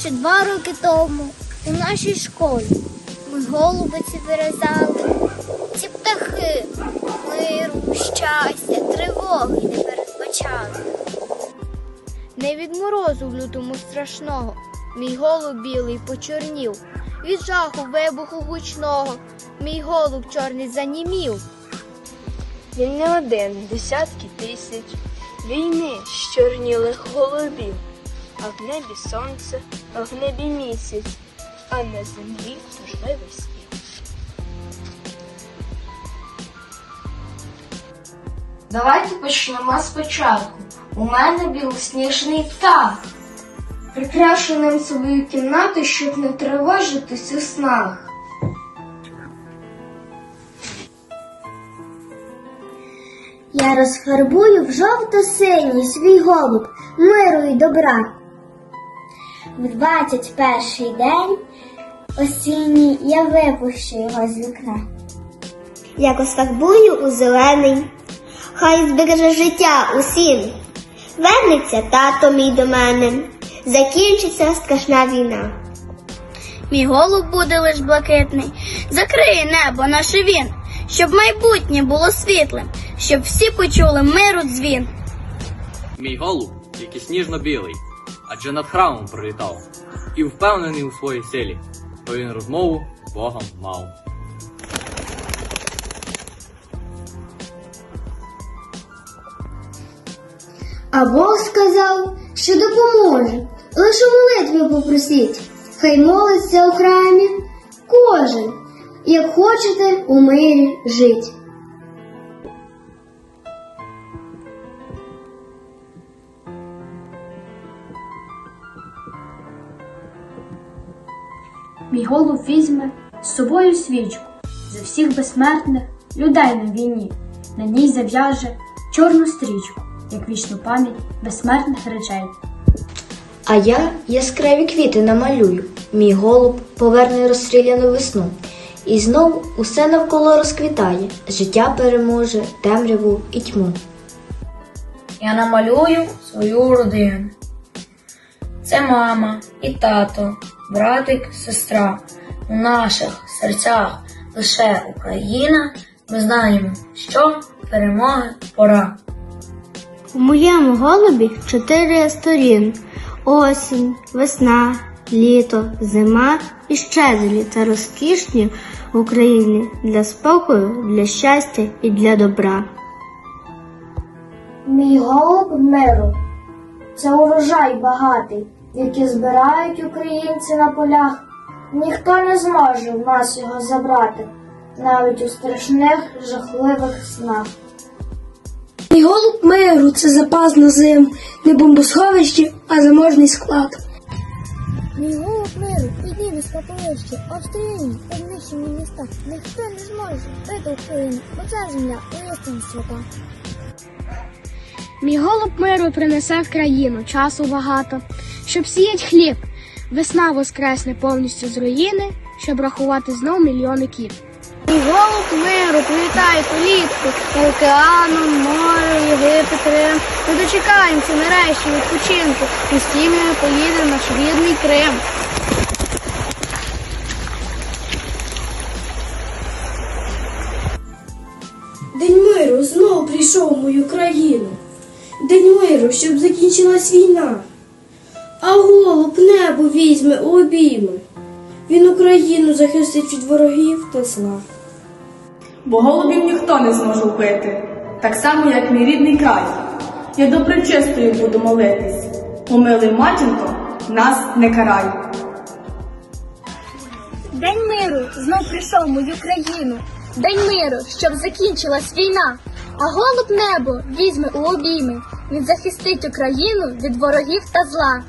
Ще два роки тому у нашій школі ми голубиці вирізали. Ці птахи миру, щастя, тривоги не передбачали. Не від морозу в лютому страшного, мій голуб білий почорнів. Від жаху вибуху гучного, мій голуб чорний занімів. Він не один, десятки тисяч війни з чорнілих голубів, а в небі сонце, в небі місяць, а на землі тужливий спів. Давайте почнемо спочатку. У мене білосніжний птах. Прикрашу ним свою кімнату, щоб не тривожитись у снах. Я розфарбую в жовто-синій свій голуб миру і добра. В 21 день осінній я випущу його з вікна. Якось так бую у зелений, хай збереже життя усім. Вернеться тато мій до мене, закінчиться страшна війна. Мій голуб буде лиш блакитний, закриє небо наше він, щоб майбутнє було світлим, щоб всі почули миру дзвін. Мій голуб, який сніжно-білий, адже над храмом пролітав, і впевнений у своїй силі, бо він розмову з Богом мав. А Бог сказав, що допоможе. Лише молитви попросіть. Хай молиться у храмі кожен, як хочете у мирі жить. Мій голуб візьме з собою свічку за всіх безсмертних людей на війні. На ній зав'яже чорну стрічку, як вічну пам'ять безсмертних речей. А я яскраві квіти намалюю. Мій голуб поверне розстріляну весну. І знов усе навколо розквітає. Життя переможе темряву і тьму. Я намалюю свою родину. Це мама і тато, братик, сестра. У наших серцях лише Україна. Ми знаємо, що перемоги пора. У моєму голубі чотири сторін: осінь, весна, літо, зима і щедрі та розкішні в Україні для спокою, для щастя і для добра. Мій голуб миру це урожай багатий, який збирають українці на полях. Ніхто не зможе в нас його забрати, навіть у страшних жахливих снах. Мій голуб миру це запас на зиму, не бомбосховище, а заможний склад. Мій голуб миру підніме з попелище, обстріляні та знищені міста. Ніхто не зможе бити Україну, бо ця земля істин свята. Мій голуб миру принесе в країну часу багато, щоб сіять хліб. Весна воскресне повністю з руїни, щоб рахувати знов мільйони кіт. Мій голуб миру прилітає політку океаном, море, Єгипет, Рим. Ми дочекаємося нарешті відпочинку і з поїде наш рідний Крим. День миру знову прийшов в мою країну. День миру, щоб закінчилась війна. Голуб небо візьме у обійми. Він Україну захистить від ворогів та зла. бо голубів ніхто не зможе вбити, так само, як мій рідний край. Я до пречистої буду молитись. Помилуй, матінко, нас не карай. День миру знов прийшов в мою країну. День миру, щоб закінчилась війна. А голуб небо візьме у обійми. Він захистить Україну від ворогів та зла.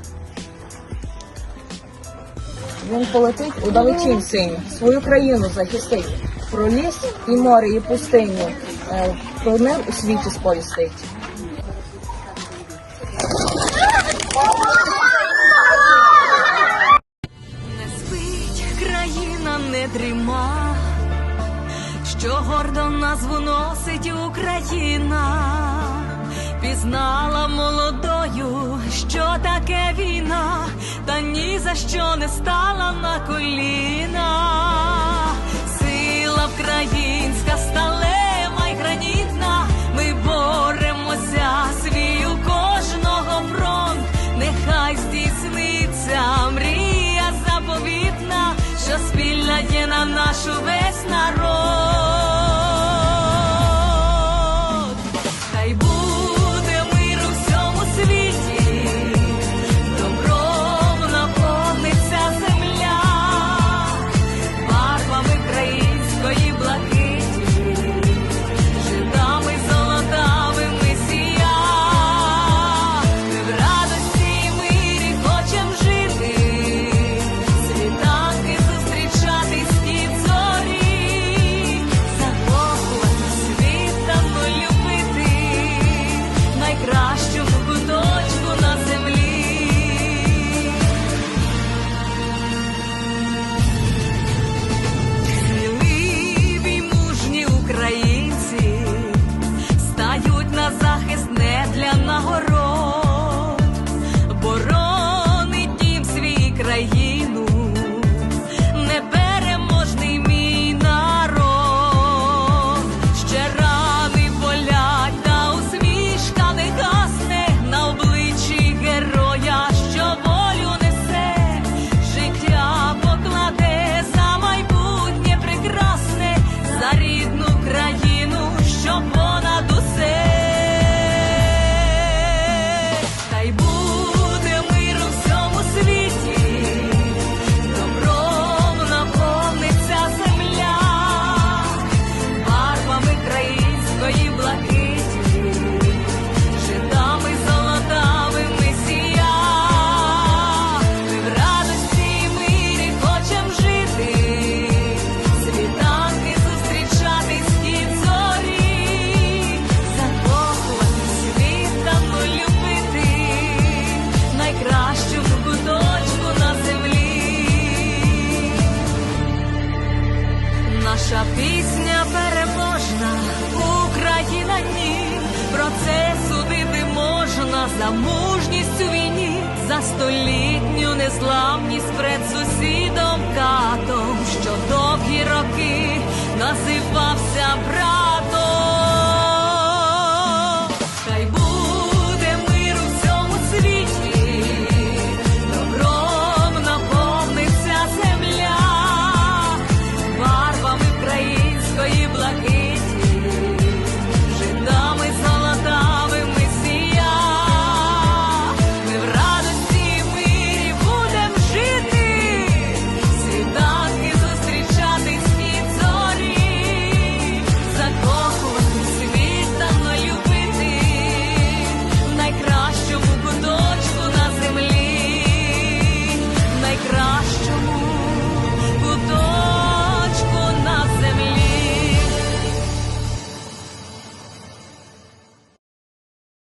Він полетить у далечінь синю, свою країну захистить. Про ліс і море, і пустиню. е, Про мир у світі сповістить. Не спить країна не дріма, що гордо назву носить Україна, пізнала молодою, що таке війна, та ні за що не стала на коліна, сила українська сталева й гранітна. Ми боремося, свій у кожного фронт, нехай здійсниться мрія заповітна, що спільна є на нашу весь. пісня переможна, Україна ні, про це судити можна за мужність у війні, за столітню незламність пред сусідом катом, що довгі роки називався.